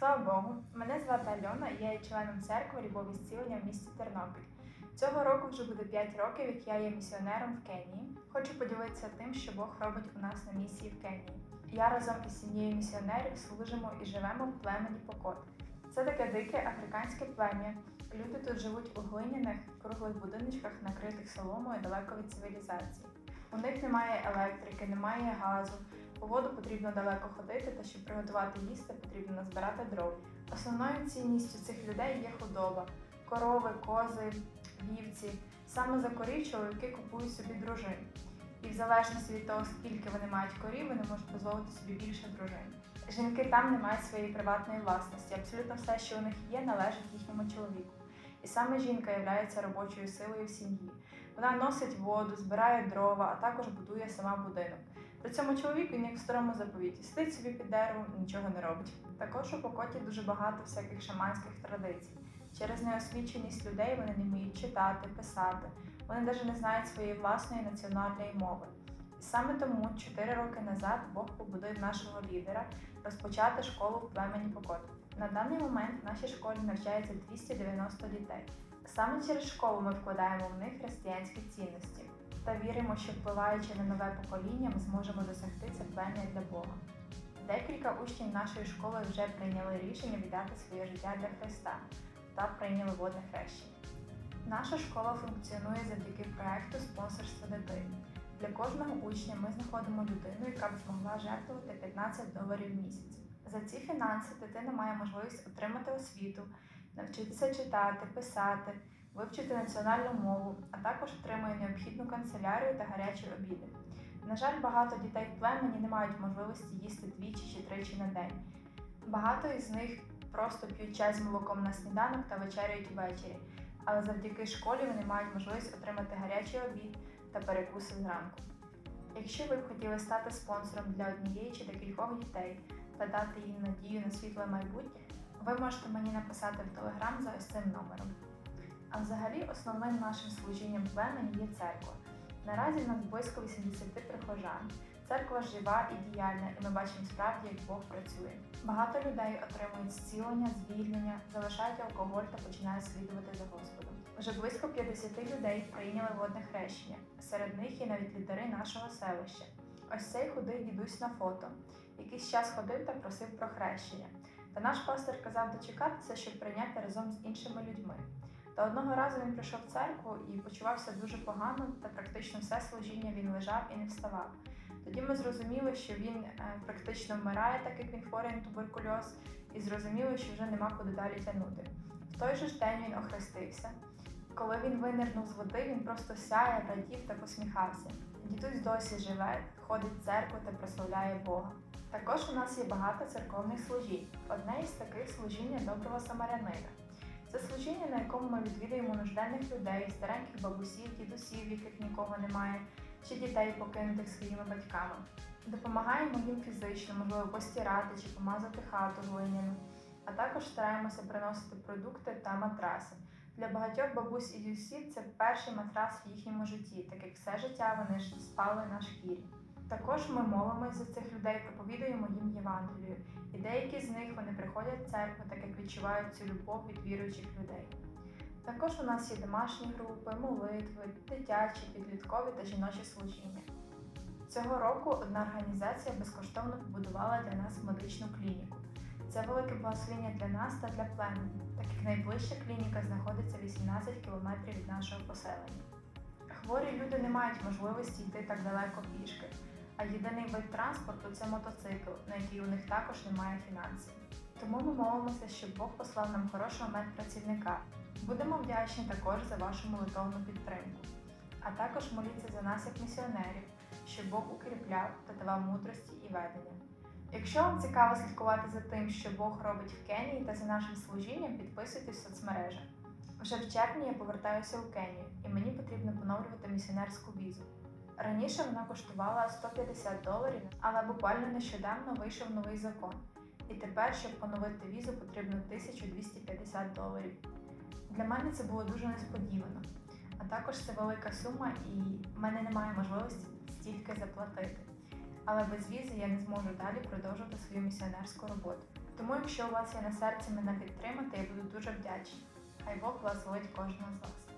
Слава Богу, мене звати Альона, і я є членом церкви Любові зцілення в місті Тернопіль. Цього року вже буде 5 років, як я є місіонером в Кенії. Хочу поділитися тим, що Бог робить у нас на місії в Кенії. Я разом із сім'єю місіонерів служимо і живемо в племені Покот. Це таке дике африканське плем'я. Люди тут живуть у глиняних круглих будиночках, накритих соломою далеко від цивілізації. У них немає електрики, немає газу. По воду потрібно далеко ходити, та щоб приготувати їсти, потрібно назбирати дров. Основною цінністю цих людей є худоба: корови, кози, вівці. Саме за корів чоловіки купують собі дружин. І в залежності від того, скільки вони мають корів, вони можуть дозволити собі більше дружин. Жінки там не мають своєї приватної власності. Абсолютно все, що у них є, належить їхньому чоловіку. І саме жінка є робочою силою в сім'ї. Вона носить воду, збирає дрова, а також будує сама будинок. При цьому чоловік він як в старому заповіті сидить собі під деревом і нічого не робить. Також у покоті дуже багато всяких шаманських традицій. Через неосвіченість людей вони не вміють читати, писати. Вони навіть не знають своєї власної національної мови. І саме тому 4 роки назад Бог побудив нашого лідера розпочати школу в племені Покот. На даний момент в нашій школі навчається 290 дітей. Саме через школу ми вкладаємо в них християнські цінності та віримо, що впливаючи на нове покоління, ми зможемо досягти це плем'я для Бога. Декілька учнів нашої школи вже прийняли рішення віддати своє життя для Христа та прийняли водне хрещення. Наша школа функціонує завдяки проекту спонсорства дитини. Для кожного учня ми знаходимо людину, яка б змогла жертвувати 15 доларів в місяць. За ці фінанси дитина має можливість отримати освіту, навчитися читати, писати, вивчити національну мову, а також отримує необхідну канцелярію та гарячі обіди. На жаль, багато дітей в племені не мають можливості їсти двічі чи тричі на день. Багато із них просто п'ють чай з молоком на сніданок та вечеряють ввечері, але завдяки школі вони мають можливість отримати гарячий обід та перекуси зранку. Якщо ви б хотіли стати спонсором для однієї чи декількох дітей та дати їм надію на світле майбутнє, ви можете мені написати в телеграм за ось цим номером. А взагалі основним нашим служінням племені є церква. Наразі в нас близько 80 прихожан. Церква жива і діяльна, і ми бачимо справді, як Бог працює. Багато людей отримують зцілення, звільнення, залишають алкоголь та починають слідувати за Господом. Вже близько 50 людей прийняли водне хрещення. Серед них є навіть лідери нашого селища. Ось цей худий дідусь на фото. Якийсь час ходив та просив про хрещення. Та наш пастор казав дочекатися, щоб прийняти разом з іншими людьми. Та одного разу він прийшов в церкву і почувався дуже погано, та практично все служіння він лежав і не вставав. Тоді ми зрозуміли, що він е, практично вмирає, так як він хворий на туберкульоз, і зрозуміли, що вже нема куди далі тягнути. В той же ж день він охрестився. Коли він винирнув з води, він просто сяє, радів та посміхався. Дідусь досі живе, ходить в церкву та прославляє Бога. Також у нас є багато церковних служінь. Одне із таких служіння доброго самарянина. Це служіння, на якому ми відвідуємо нужденних людей, стареньких бабусів, дідусів, яких нікого немає, чи дітей, покинутих своїми батьками. Допомагаємо їм фізично, можливо, постирати чи помазати хату глиняну, а також стараємося приносити продукти та матраси. Для багатьох бабусь і дідусів це перший матрас в їхньому житті, так як все життя вони ж спали на шкірі. Також ми молимося за цих людей, проповідуємо їм Євангелію, і деякі з них вони приходять в церкву, так як відчувають цю любов від віруючих людей. Також у нас є домашні групи, молитви, дитячі, підліткові та жіночі служіння. Цього року одна організація безкоштовно побудувала для нас медичну клініку. Це велике благословення для нас та для племені, так як найближча клініка знаходиться 18 кілометрів від нашого поселення. Хворі люди не мають можливості йти так далеко пішки, а єдиний вид транспорту це мотоцикл, на який у них також немає фінансів. Тому ми молимося, щоб Бог послав нам хорошого медпрацівника. Будемо вдячні також за вашу молитовну підтримку, а також моліться за нас як місіонерів, щоб Бог укріпляв та давав мудрості і ведення. Якщо вам цікаво слідкувати за тим, що Бог робить в Кенії та за нашим служінням, підписуйтесь в соцмережах. Вже в червні я повертаюся у Кенію, і мені потрібно поновлювати місіонерську візу. Раніше вона коштувала 150 доларів, але буквально нещодавно вийшов новий закон. І тепер, щоб поновити візу, потрібно 1250 доларів. Для мене це було дуже несподівано, а також це велика сума, і в мене немає можливості стільки заплатити. Але без візи я не зможу далі продовжувати свою місіонерську роботу. Тому, якщо у вас є на серці мене підтримати, я буду дуже вдячна. Хай Бог благословить кожного з вас.